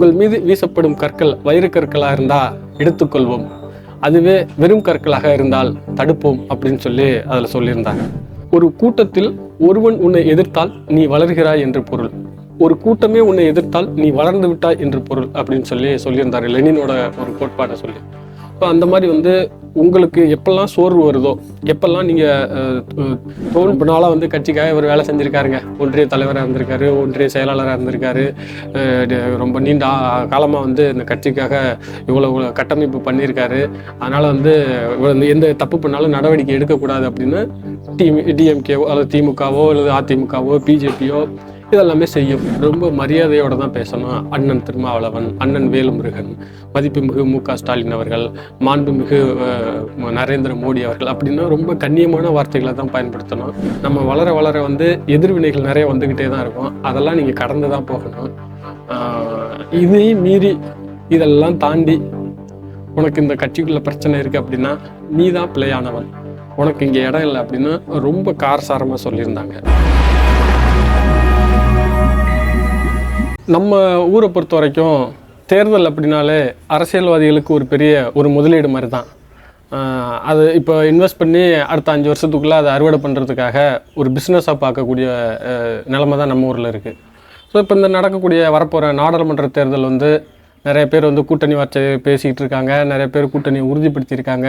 உங்கள் மீது வீசப்படும் கற்கள் வயிறு கற்களாக இருந்தால் எடுத்துக்கொள்வோம். அதுவே வெறும் கற்களாக இருந்தால் தடுப்போம் அப்படின்னு சொல்லி அதில் சொல்லியிருந்தாங்க. ஒரு கூட்டத்தில் ஒருவன் உன்னை எதிர்த்தால் நீ வளர்கிறாய் என்று பொருள். ஒரு கூட்டமே உன்னை எதிர்த்தால் நீ வளர்ந்து விட்டாய் என்று பொருள் அப்படின்னு சொல்லி சொல்லியிருந்தாரு லெனினோட ஒரு கோட்பாடை சொல்லி. இப்போ அந்த மாதிரி வந்து உங்களுக்கு எப்பெல்லாம் சோர்வு வருதோ எப்பெல்லாம் நீங்கள் தோல் நாளாக வந்து கட்சிக்காக ஒரு வேலை செஞ்சுருக்காருங்க. ஒன்றிய தலைவராக இருந்திருக்காரு ஒன்றிய செயலாளராக இருந்திருக்காரு. ரொம்ப நீண்ட காலமாக வந்து இந்த கட்சிக்காக இவ்வளோ இவ்வளோ கட்டமைப்பு பண்ணியிருக்காரு. அதனால் வந்து வந்து எந்த தப்பு பண்ணாலும் நடவடிக்கை எடுக்கக்கூடாது அப்படின்னு டிஎம் டிஎம்கேவோ அல்லது திமுகவோ அல்லது அதிமுகவோ பிஜேபியோ இதெல்லாமே செய்யும். ரொம்ப மரியாதையோட தான் பேசணும். அண்ணன் திருமாவளவன் அண்ணன் வேலுமுருகன் மதிப்புமிகு மு க ஸ்டாலின் அவர்கள் மாண்புமிகு நரேந்திர மோடி அவர்கள் அப்படின்னா ரொம்ப கண்ணியமான வார்த்தைகளை தான் பயன்படுத்தணும். நம்ம வளர வளர வந்து எதிர்வினைகள் நிறைய வந்துக்கிட்டே தான் இருக்கும். அதெல்லாம் நீங்கள் கடந்து தான் போகணும். இதையும் மீறி இதெல்லாம் தாண்டி உனக்கு இந்த கட்சிக்குள்ள பிரச்சனை இருக்குது அப்படின்னா நீ தான் பிள்ளையானவன் உனக்கு இங்கே இடம் இல்லை அப்படின்னு ரொம்ப காரசாரமாக சொல்லியிருந்தாங்க. நம்ம ஊரை பொறுத்த வரைக்கும் தேர்தல் அப்படின்னாலே அரசியல்வாதிகளுக்கு ஒரு பெரிய ஒரு முதலீடு மாதிரி தான் அது இப்போ இன்வெஸ்ட் பண்ணி அடுத்த அஞ்சு வருஷத்துக்குள்ளே அதை அறுவடை பண்ணுறதுக்காக ஒரு பிஸ்னஸாக பார்க்கக்கூடிய நிலமை தான் நம்ம ஊரில் இருக்குது ஸோ இப்போ இந்த நடக்கக்கூடிய வரப்போகிற நாடாளுமன்ற தேர்தல் வந்து நிறைய பேர் வந்து கூட்டணி வார்த்தை பேசிக்கிட்டு இருக்காங்க. நிறைய பேர் கூட்டணி உறுதிப்படுத்தியிருக்காங்க.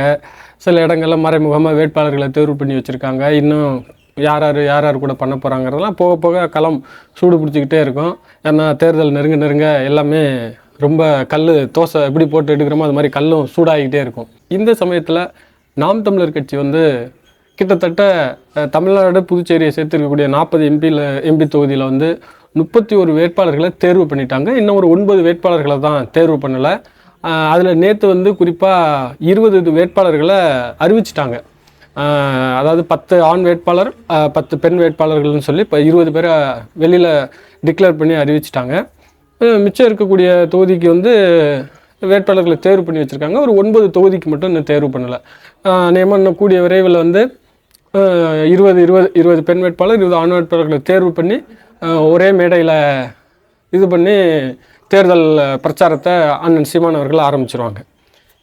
சில இடங்களில் மறைமுகமாக வேட்பாளர்களை தேர்வு பண்ணி வச்சுருக்காங்க. இன்னும் யார் யார் யார் யார் கூட பண்ண போகிறாங்கிறதெல்லாம் போக போக களம் சூடு பிடிச்சிக்கிட்டே இருக்கும். ஏன்னா தேர்தல் நெருங்க நெருங்க எல்லாமே ரொம்ப கல் தோசை எப்படி போட்டு எடுக்கிறோமோ அது மாதிரி கல்லும் சூடாகிக்கிட்டே இருக்கும். இந்த சமயத்தில் நாம் தமிழர் கட்சி வந்து கிட்டத்தட்ட தமிழ்நாடு புதுச்சேரியை சேர்த்துருக்கக்கூடிய நாற்பது எம்பியில் எம்பி தொகுதியில் வந்து முப்பத்தி ஒரு வேட்பாளர்களை தேர்வு பண்ணிட்டாங்க. இன்னும் ஒரு ஒன்பது வேட்பாளர்களை தான் தேர்வு பண்ணலை. அதில் நேற்று வந்து குறிப்பாக இருபது வேட்பாளர்களை அறிவிச்சிட்டாங்க. அதாவது பத்து ஆண் வேட்பாளர் பத்து பெண் வேட்பாளர்கள்னு சொல்லி இப்போ இருபது பேரை வெளியில் டிக்ளேர் பண்ணி அறிவிச்சிட்டாங்க. மிச்சம் இருக்கக்கூடிய தொகுதிக்கு வந்து வேட்பாளர்களை தேர்வு பண்ணி வச்சுருக்காங்க. ஒரு ஒன்பது தொகுதிக்கு மட்டும் இன்னும் தேர்வு பண்ணலை. நியமனம் இன்னும் கூடிய விரைவில் வந்து இருபது இருபது இருபது பெண் வேட்பாளர் இருபது ஆண் வேட்பாளர்களை தேர்வு பண்ணி ஒரே மேடையில் இது பண்ணி தேர்தல் பிரச்சாரத்தை அண்ணன் சீமான் அவர்கள் ஆரம்பிச்சிருவாங்க.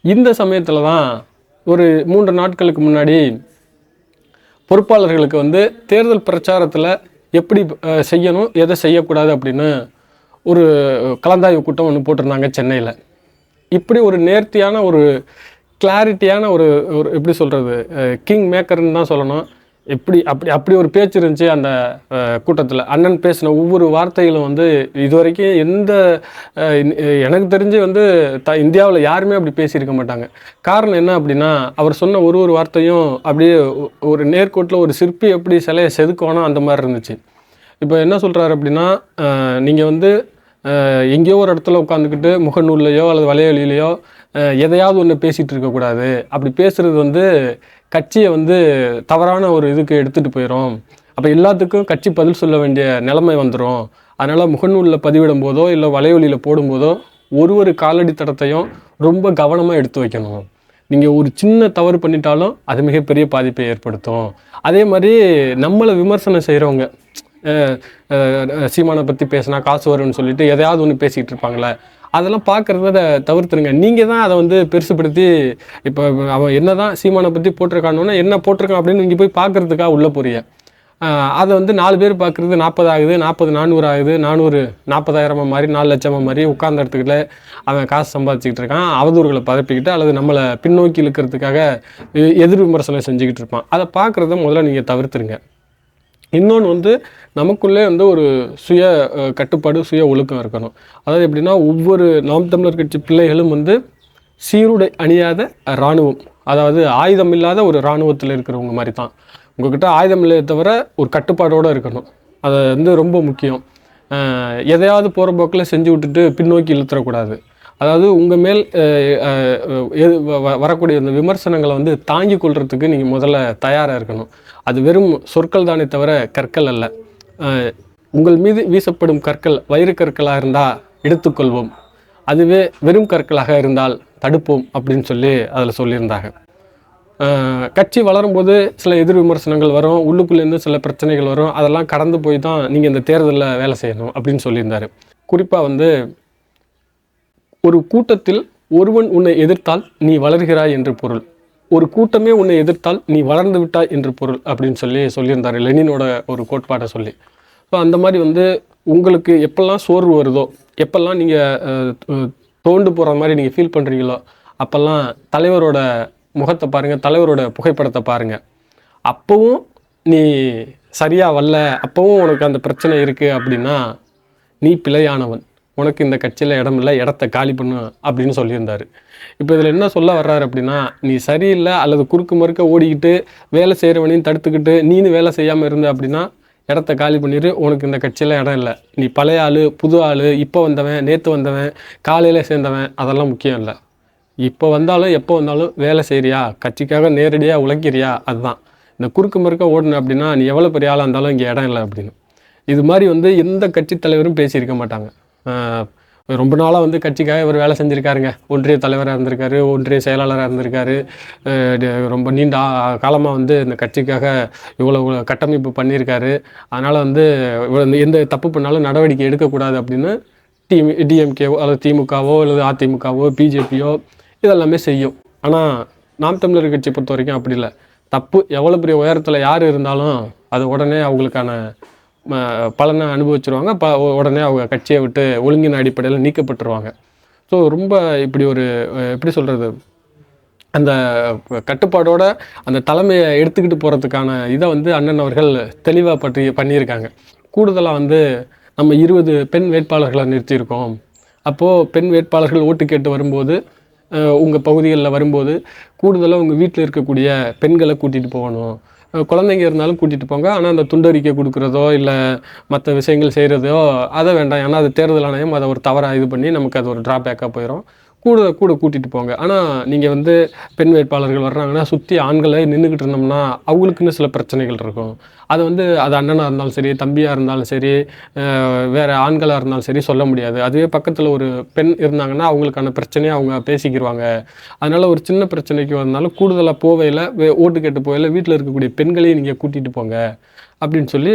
இந்த சமயத்தில் தான் ஒரு மூன்று நாட்களுக்கு முன்னாடி பொறுப்பாளர்களுக்கு வந்து தேர்தல் பிரச்சாரத்தில் எப்படி செய்யணும் எதை செய்யக்கூடாது அப்படின்னு ஒரு கலந்தாய்வு கூட்டம் ஒன்று போட்டிருந்தாங்க சென்னையில். இப்படி ஒரு நேர்த்தியான ஒரு கிளாரிட்டியான ஒரு ஒரு எப்படி சொல்கிறது கிங் மேக்கர்னு தான் சொல்லணும். எப்படி அப்படி அப்படி ஒரு பேச்சு இருந்துச்சு அந்த கூட்டத்தில். அண்ணன் பேசின ஒவ்வொரு வார்த்தைகளும் வந்து இதுவரைக்கும் எந்த எனக்கு தெரிஞ்சு வந்து த இந்தியாவில் யாருமே அப்படி பேசியிருக்க மாட்டாங்க. காரணம் என்ன அப்படின்னா அவர் சொன்ன ஒரு ஒரு வார்த்தையும் அப்படியே ஒரு நேர்கோட்டில் ஒரு சிற்பி எப்படி சிலையை செதுக்கணும் அந்த மாதிரி இருந்துச்சு. இப்போ என்ன சொல்கிறாரு அப்படின்னா நீங்கள் வந்து எங்கேயோ ஒரு இடத்துல உட்காந்துக்கிட்டு முகநூல்லையோ அல்லது வலையொலியிலையோ எதையாவது ஒன்று பேசிகிட்டு இருக்கக்கூடாது. அப்படி பேசுகிறது வந்து கட்சியை வந்து தவறான ஒரு இதுக்கு எடுத்துகிட்டு போயிடும் அப்போ எல்லாத்துக்கும் கட்சி பதில் சொல்ல வேண்டிய நிலைமை வந்துடும் அதனால் முகநூலில் பதிவிடும் போதோ இல்லை வலையொலியில் போடும்போதோ ஒரு ஒரு காலடி தடத்தையும் ரொம்ப கவனமாக எடுத்து வைக்கணும். நீங்கள் ஒரு சின்ன தவறு பண்ணிட்டாலும் அது மிகப்பெரிய பாதிப்பை ஏற்படுத்தும். அதே மாதிரி நம்மளை விமர்சனம் செய்கிறவங்க சீமானை பற்றி பேசினா காசு வரும்னு சொல்லிட்டு எதையாவது ஒன்று பேசிக்கிட்டு இருப்பாங்களே அதெல்லாம் பார்க்குறத தவிர்த்துருங்க. நீங்கள் தான் அதை வந்து பெருசுப்படுத்தி இப்போ அவன் என்ன தான் சீமானை பற்றி போட்டிருக்கானோன்னா என்ன போட்டிருக்கான் அப்படின்னு நீங்கள் போய் பார்க்குறதுக்காக உள்ளே போறிய அதை வந்து நாலு பேர் பார்க்குறது நாற்பது ஆகுது நாற்பது நானூறு ஆகுது நானூறு நாற்பதாயிரமா மாதிரி நாலு லட்சமாக மாதிரி உட்கார்ந்த இடத்துக்குள்ள அவன் காசு சம்பாதிச்சுக்கிட்டு இருக்கான். அவதூறுகளை பரப்பிக்கிட்டு அல்லது நம்மளை பின்னோக்கி இழுக்கிறதுக்காக எதிர் விமர்சனம் செஞ்சுக்கிட்டு இருப்பான். அதை பார்க்குறத முதல்ல நீங்கள் தவிர்த்துருங்க. இன்னொன்று வந்து நமக்குள்ளே வந்து ஒரு சுய கட்டுப்பாடு சுய ஒழுக்கம் இருக்கணும். அதாவது எப்படின்னா ஒவ்வொரு நாம் தமிழர் கட்சி பிள்ளைகளும் வந்து சீருடை அணியாத இராணுவம். அதாவது ஆயுதம் இல்லாத ஒரு இராணுவத்தில் இருக்கிறவங்க மாதிரி தான் உங்ககிட்ட ஆயுதம் இல்லையே தவிர ஒரு கட்டுப்பாடோடு இருக்கணும். அது வந்து ரொம்ப முக்கியம். எதையாவது போகிற போக்கில் செஞ்சு விட்டுட்டு பின்னோக்கி இழுத்துறக்கூடாது. அதாவது உங்கள் மேல் எது- வ- வ- வரக்கூடிய அந்த விமர்சனங்களை வந்து தாங்கி கொள்றதுக்கு நீங்கள் முதல்ல தயாராக இருக்கணும். அது வெறும் சொற்கள் தானே தவிர கற்கள் அல்ல. உங்கள் மீது வீசப்படும் கற்கள் வயிறு கற்களாக இருந்தால் எடுத்துக்கொள்வோம். அதுவே வெறும் கற்களாக இருந்தால் தடுப்போம் அப்படின்னு சொல்லி அதில் சொல்லியிருந்தாங்க. கட்சி வளரும்போது சில எதிர் விமர்சனங்கள் வரும் உள்ளுக்குள்ளேருந்து சில பிரச்சனைகள் வரும் அதெல்லாம் கடந்து போய் தான் நீங்கள் இந்த தேர்தலில் வேலை செய்யணும் அப்படின்னு சொல்லியிருந்தார். குறிப்பாக வந்து ஒரு கூட்டத்தில் ஒருவன் உன்னை எதிர்த்தால் நீ வளர்கிறாய் என்று பொருள். ஒரு கூட்டமே உன்னை எதிர்த்தால் நீ வளர்ந்து விட்டாய் என்று பொருள் அப்படின்னு சொல்லி சொல்லியிருந்தார் லெனினோட ஒரு கோட்பாடை சொல்லி. ஸோ அந்த மாதிரி வந்து உங்களுக்கு எப்பெல்லாம் சோர்வு வருதோ எப்பெல்லாம் நீங்கள் தோண்டு போகிற மாதிரி நீங்கள் ஃபீல் பண்ணுறீங்களோ அப்போல்லாம் தலைவரோட முகத்தை பாருங்கள் தலைவரோட புகைப்படத்தை பாருங்கள் அப்போவும் நீ சரியாக வரல அப்போவும் உனக்கு அந்த பிரச்சனை இருக்குது அப்படின்னா நீ பிழையானவன். உனக்கு இந்த கட்சியில் இடம் இல்லை இடத்த காலி பண்ணு அப்படின்னு சொல்லியிருந்தார். இப்போ இதில் என்ன சொல்ல வர்றாரு அப்படின்னா நீ சரியில்லை அல்லது குறுக்கு மறுக்க ஓடிக்கிட்டு வேலை செய்கிறவனையும் தடுத்துக்கிட்டு நீனு வேலை செய்யாமல் இருந்த அப்படின்னா இடத்த காலி பண்ணிடு உனக்கு இந்த கட்சியில் இடம் இல்லை. நீ பழைய ஆள் புது ஆள் இப்போ வந்தவன் நேற்று வந்தவன் காலையில் சேர்ந்தவன் அதெல்லாம் முக்கியம் இல்லை. இப்போ வந்தாலும் எப்போ வந்தாலும் வேலை செய்கிறியா கட்சிக்காக நேரடியாக உழைக்கிறியா? அதுதான். இந்த குறுக்கு மறுக்க ஓடணும் அப்படின்னா நீ எவ்வளோ பெரிய ஆளாக இருந்தாலும் இங்கே இடம் இல்லை அப்படின்னு. இது மாதிரி வந்து எந்த கட்சி தலைவரும் பேசியிருக்க மாட்டாங்க. ரொம்ப நாளாக வந்து கட்சிக்காக இவர் வேலை செஞ்சுருக்காருங்க. ஒன்றிய தலைவராக இருந்திருக்காரு ஒன்றிய செயலாளராக இருந்திருக்காரு. ரொம்ப நீண்ட காலமாக வந்து இந்த கட்சிக்காக இவ்வளோ கட்டமைப்பு பண்ணியிருக்காரு. அதனால் வந்து இவ்வளோ வந்து எந்த தப்பு பண்ணாலும் நடவடிக்கை எடுக்கக்கூடாது அப்படின்னு டி டிஎம்கேவோ அல்லது திமுகவோ அல்லது அதிமுகவோ பிஜேபியோ இதெல்லாமே செய்யும். ஆனால் நாம் தமிழர் கட்சி பொறுத்த வரைக்கும் அப்படி இல்லை. தப்பு எவ்வளோ பெரிய உயரத்தில் யார் இருந்தாலும் அது உடனே அவங்களுக்கான பலனை அனுபவிச்சிருவாங்க. ப உடனே அவங்க கட்சியை விட்டு ஒழுங்கின் அடிப்படையில் நீக்கப்பட்டுருவாங்க. ஸோ ரொம்ப இப்படி ஒரு எப்படி சொல்கிறது அந்த கட்டுப்பாடோட அந்த தலைமையை எடுத்துக்கிட்டு போகிறதுக்கான இதை வந்து அண்ணன் அவர்கள் தெளிவாக பற்றி பண்ணியிருக்காங்க. கூடுதலாக வந்து நம்ம இருபது பெண் வேட்பாளர்களை நிறுத்தியிருக்கோம். அப்போது பெண் வேட்பாளர்கள் ஓட்டு கேட்டு வரும்போது உங்கள் பகுதிகளில் வரும்போது கூடுதலாக உங்கள் வீட்டில் இருக்கக்கூடிய பெண்களை கூட்டிகிட்டு போகணும். குழந்தைங்க இருந்தாலும் கூட்டிகிட்டு போங்க. ஆனால் அந்த துண்டறிக்கை கொடுக்குறதோ இல்லை மற்ற விஷயங்கள் செய்கிறதோ அதை வேண்டாம். ஏன்னா அது தேர்தல் ஆணையம் அதை ஒரு தவறாக இது பண்ணி நமக்கு அது ஒரு ட்ராபேக்காக போயிடும் கூட கூட கூட்டிகிட்டு போங்க. ஆனால் நீங்கள் வந்து பெண் வேட்பாளர்கள் வர்றாங்கன்னா சுற்றி ஆண்களை நின்றுக்கிட்டு இருந்தோம்னா அவங்களுக்குன்னு சில பிரச்சனைகள் இருக்கும். அது வந்து அது அண்ணனாக இருந்தாலும் சரி தம்பியாக இருந்தாலும் சரி வேறு வேற ஆண்களாக இருந்தாலும் சரி சொல்ல முடியாது. அதுவே பக்கத்தில் ஒரு பெண் இருந்தாங்கன்னா அவங்களுக்கான பிரச்சனையை அவங்க பேசிக்கிடுவாங்க அதனால் ஒரு சின்ன பிரச்சனைக்கு வந்தாலும் கூடுதலாக போவையில் ஓட்டு கேட்டு போவையில் வீட்டில் இருக்கக்கூடிய பெண்களையும் நீங்கள் கூட்டிகிட்டு போங்க. அப்படின்னு சொல்லி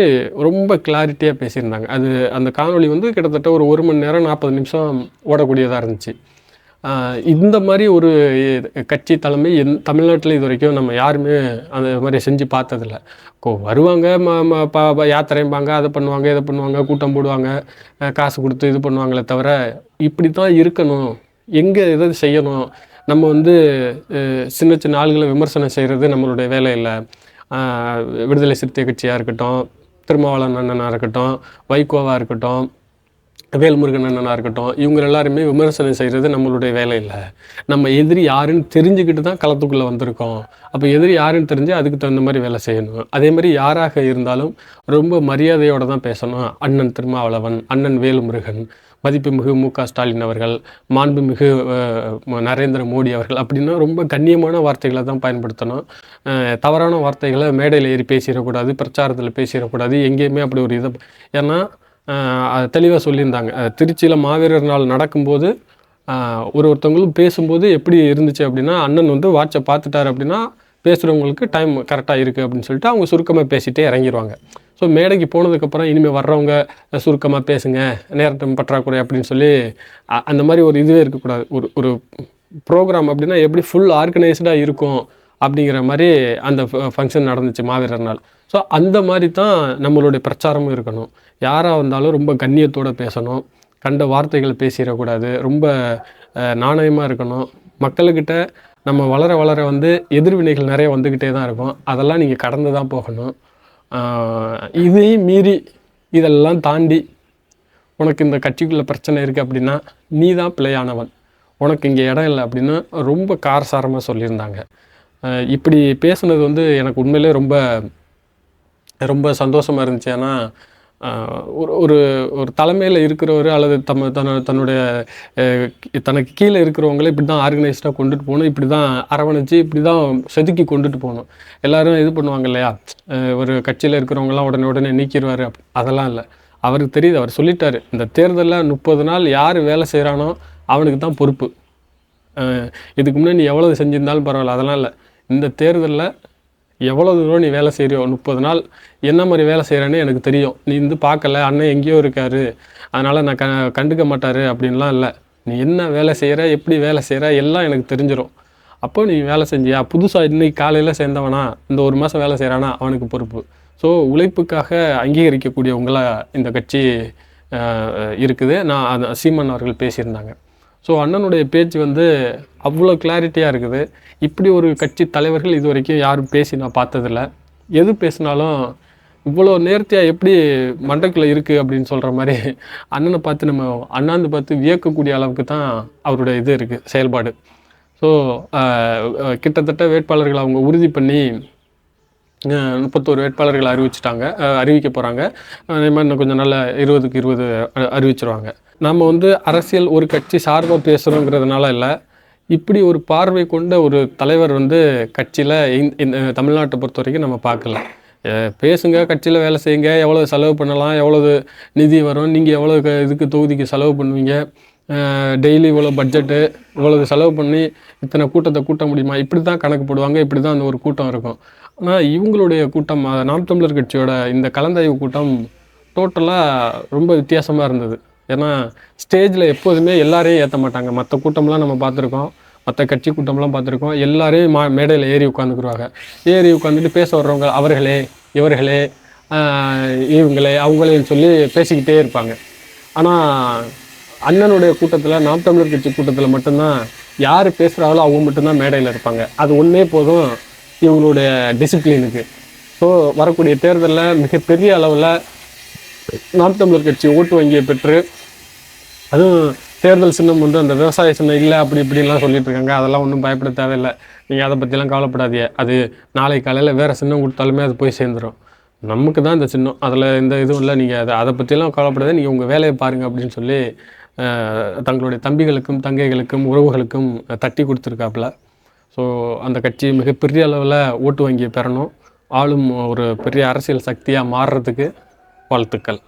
ரொம்ப கிளாரிட்டியாக பேசியிருந்தாங்க. அது அந்த காணொளி வந்து கிட்டத்தட்ட ஒரு ஒரு மணி நேரம் நாற்பது நிமிஷம் ஓடக்கூடியதாக இருந்துச்சு. இந்த மாதிரி ஒரு கட்சி தலைமை எந் தமிழ்நாட்டில் இது வரைக்கும் நம்ம யாருமே அந்த மாதிரி செஞ்சு பார்த்ததில்ல. கோ வருவாங்க ம ம ப யாத்திரைம்பாங்க அதை பண்ணுவாங்க இதை பண்ணுவாங்க கூட்டம் போடுவாங்க காசு கொடுத்து இது பண்ணுவாங்களே தவிர இப்படி தான் இருக்கணும். எங்கே எதை செய்யணும்? நம்ம வந்து சின்ன சின்ன ஆளுகளை விமர்சனம் செய்கிறது நம்மளுடைய வேலை இல்லை. விடுதலை சிறுத்தை கட்சியாக இருக்கட்டும் திருமாவளவன் அண்ணனாக இருக்கட்டும் வைகோவாக இருக்கட்டும் வேல்முருகன் அண்ணனாக இருக்கட்டும் இவங்க எல்லாருமே விமர்சனம் செய்கிறது நம்மளுடைய வேலை இல்லை. நம்ம எதிரி யாருன்னு தெரிஞ்சுக்கிட்டு தான் களத்துக்குள்ளே வந்திருக்கோம். அப்போ எதிரி யாருன்னு தெரிஞ்சு அதுக்கு தகுந்த மாதிரி வேலை செய்யணும். அதே மாதிரி யாராக இருந்தாலும் ரொம்ப மரியாதையோடு தான் பேசணும். அண்ணன் திருமாவளவன் அண்ணன் வேல்முருகன் மதிப்புமிகு மு க ஸ்டாலின் அவர்கள் மாண்புமிகு மிகு நரேந்திர மோடி அவர்கள் அப்படின்னா ரொம்ப கண்ணியமான வார்த்தைகளை தான் பயன்படுத்தணும். தவறான வார்த்தைகளை மேடையில் ஏறி பேசிடக்கூடாது பிரச்சாரத்தில் பேசிடக்கூடாது எங்கேயுமே அப்படி ஒரு இதை ஏன்னா தெளிவாக சொல்லியிருந்தாங்க. திருச்சியில் மாவீரர் நாள் நடக்கும்போது ஒரு ஒருத்தவங்களும் பேசும்போது எப்படி இருந்துச்சு அப்படின்னா அண்ணன் வந்து வாட்சை பார்த்துட்டாரு அப்படின்னா பேசுகிறவங்களுக்கு டைம் கரெக்டாக இருக்குது அப்படின்னு சொல்லிட்டு அவங்க சுருக்கமாக பேசிகிட்டே இறங்கிடுவாங்க ஸோ மேடைக்கு போனதுக்கப்புறம் இனிமேல் வர்றவங்க சுருக்கமாக பேசுங்க நேரத்தம் பற்றாக்குறை அப்படின்னு சொல்லி அந்த மாதிரி ஒரு இதுவே இருக்கக்கூடாது. ஒரு ஒரு ப்ரோக்ராம் அப்படின்னா எப்படி ஃபுல் ஆர்கனைஸ்டாக இருக்கும் அப்படிங்கிற மாதிரி அந்த ஃபங்க்ஷன் நடந்துச்சு மாவீரர் நாள். ஸோ அந்த மாதிரி தான் நம்மளுடைய பிரச்சாரமும் இருக்கணும். யாராக இருந்தாலும் ரொம்ப கண்ணியத்தோடு பேசணும். கண்ட வார்த்தைகளை பேசிடக்கூடாது. ரொம்ப நாணயமாக இருக்கணும். மக்களுக்கிட்ட நம்ம வளர வளர வந்து எதிர்வினைகள் நிறைய வந்துக்கிட்டே தான் இருக்கும். அதெல்லாம் நீங்கள் கடந்து தான் போகணும். இதையும் மீறி இதெல்லாம் தாண்டி உனக்கு இந்த கட்சிக்குள்ளே பிரச்சனை இருக்குது அப்படின்னா நீ தான் பிழையானவன். உனக்கு இங்கே இடம் இல்லை அப்படின்னு ரொம்ப காரசாரமாக சொல்லியிருந்தாங்க. இப்படி பேசுனது வந்து எனக்கு உண்மையிலே ரொம்ப ரொம்ப சந்தோஷமாக இருந்துச்சு. ஏன்னா ஒரு ஒரு ஒரு தலைமையில் இருக்கிறவர் அல்லது தம் தன்ன தன்னுடைய தனக்கு கீழே இருக்கிறவங்கள இப்படி தான் ஆர்கனைஸ்டாக கொண்டுட்டு போகணும். இப்படி தான் அரவணைச்சு இப்படி தான் செதுக்கி கொண்டுட்டு போகணும். எல்லோரும் இது பண்ணுவாங்க இல்லையா? ஒரு கட்சியில் இருக்கிறவங்கலாம் உடனே உடனே நீக்கிடுவார் அதெல்லாம் இல்லை. அவருக்கு தெரியுது. அவர் சொல்லிட்டார். இந்த தேர்தலில் முப்பது நாள் யார் வேலை செய்கிறானோ அவனுக்கு தான் பொறுப்பு. இதுக்கு முன்னாடி நீ எவ்வளோ செஞ்சிருந்தாலும் பரவாயில்ல. அதெல்லாம் இல்லை. இந்த தேர்தலில் எவ்வளோ தூரம் நீ வேலை செய்கிறியோ முப்பது நாள் என்ன மாதிரி வேலை செய்கிறேன்னு எனக்கு தெரியும். நீ வந்து பார்க்கல அண்ணன் எங்கேயோ இருக்காரு. அதனால் நான் க கண்டுக்க மாட்டார் அப்படின்லாம் இல்லை. நீ என்ன வேலை செய்கிற எப்படி வேலை செய்கிற எல்லாம் எனக்கு தெரிஞ்சிடும் அப்போ நீ வேலை செஞ்சியா? புதுசாக இன்றைக்கி காலையில் சேர்ந்தவனா? இந்த ஒரு மாதம் வேலை செய்கிறானா அவனுக்கு பொறுப்பு. ஸோ உழைப்புக்காக அங்கீகரிக்கக்கூடியவங்களாக இந்த கட்சி இருக்குது. நான் அது சீமான் அவர்கள் பேசியிருந்தாங்க. ஸோ அண்ணனுடைய பேச்சு வந்து அவ்வளோ கிளாரிட்டியாக இருக்குது. இப்படி ஒரு கட்சி தலைவர்கள் இது வரைக்கும் யாரும் பேசி நான் பார்த்ததில்ல. எது பேசினாலும் இவ்வளோ நேர்த்தியாக எப்படி மண்டக்கில் இருக்குது அப்படின்னு சொல்கிற மாதிரி அண்ணனை பார்த்து நம்ம அண்ணாந்து பார்த்து வியக்கக்கூடிய அளவுக்கு தான் அவருடைய இது இருக்குது செயல்பாடு. ஸோ கிட்டத்தட்ட வேட்பாளர்கள் அவங்க உறுதி பண்ணி முப்பத்தோரு வேட்பாளர்களை அறிவிச்சிட்டாங்க அறிவிக்க போகிறாங்க அதே மாதிரி இன்னும் கொஞ்சம் நல்ல இருபதுக்கு இருபது அறிவிச்சிருவாங்க. நம்ம வந்து அரசியல் ஒரு கட்சி சார்பாக பேசுகிறோங்கிறதுனால இல்லை. இப்படி ஒரு பார்வை கொண்ட ஒரு தலைவர் வந்து கட்சியில் இந்த தமிழ்நாட்டை பொறுத்த வரைக்கும் நம்ம பார்க்கல. பேசுங்க கட்சியில் வேலை செய்யுங்க எவ்வளோ செலவு பண்ணலாம் எவ்வளவு நிதி வரும் நீங்கள் எவ்வளோ க- இதுக்கு தொகுதிக்கு செலவு பண்ணுவீங்க டெய்லி இவ்வளோ பட்ஜெட்டு இவ்வளவு செலவு பண்ணி இத்தனை கூட்டத்தை கூட்ட முடியுமா? இப்படி தான் கணக்கு போடுவாங்க இப்படி தான் அந்த ஒரு கூட்டம் இருக்கும். ஆனால் இவங்களுடைய கூட்டம் நாம் தமிழர் கட்சியோட இந்த கலந்தாய்வு கூட்டம் டோட்டலாக ரொம்ப வித்தியாசமாக இருந்தது. ஏன்னா ஸ்டேஜில் எப்போதுமே எல்லாரையும் ஏற்ற மாட்டாங்க. மற்ற கூட்டம்லாம் நம்ம பார்த்துருக்கோம். மற்ற கட்சி கூட்டம்லாம் பார்த்துருக்கோம். எல்லாரையும் மா மேடையில் ஏறி உட்காந்துக்குருவாங்க ஏறி உட்காந்துட்டு பேச வர்றவங்க அவர்களே இவர்களே இவங்களே அவங்களேன்னு சொல்லி பேசிக்கிட்டே இருப்பாங்க. ஆனால் அண்ணனுடைய கூட்டத்தில் நாம் தமிழர் கட்சி கூட்டத்தில் மட்டும்தான் யார் பேசுகிறாங்களோ அவங்க மட்டும்தான் மேடையில் இருப்பாங்க. அது ஒன்றே போதும் இவங்களுடைய டிசிப்ளினுக்கு ஸோ வரக்கூடிய தேர்தலில் மிகப்பெரிய அளவில் நாம் தமிழர் கட்சி ஓட்டு வங்கியை பெற்று அதுவும் தேர்தல் சின்னம் வந்து அந்த விவசாய சின்னம் இல்லை அப்படி இப்படிலாம் சொல்லிட்டு இருக்காங்க. அதெல்லாம் ஒன்றும் பயப்பட தேவையில்லை. நீங்கள் அதை பற்றிலாம் கவலைப்படாதீங்க. அது நாளை காலையில் வேறு சின்னம் கொடுத்தாலுமே அது போய் சேர்ந்துடும் நமக்கு தான் இந்த சின்னம். அதில் இந்த இதுவும் இல்லை. நீங்கள் அதை அதை பற்றிலாம் கவலைப்படாத நீங்கள் உங்கள் வேலையை பாருங்கள் அப்படின்னு சொல்லி தங்களுடைய தம்பிகளுக்கும் தங்கைகளுக்கும் உறவுகளுக்கும் தட்டி கொடுத்துருக்காப்புல. ஸோ அந்த கட்சி மிகப்பெரிய அளவில் ஓட்டு வங்கியை பெறணும். ஆளும் ஒரு பெரிய அரசியல் சக்தியாக மாறுறதுக்கு வாழ்த்துக்கள்.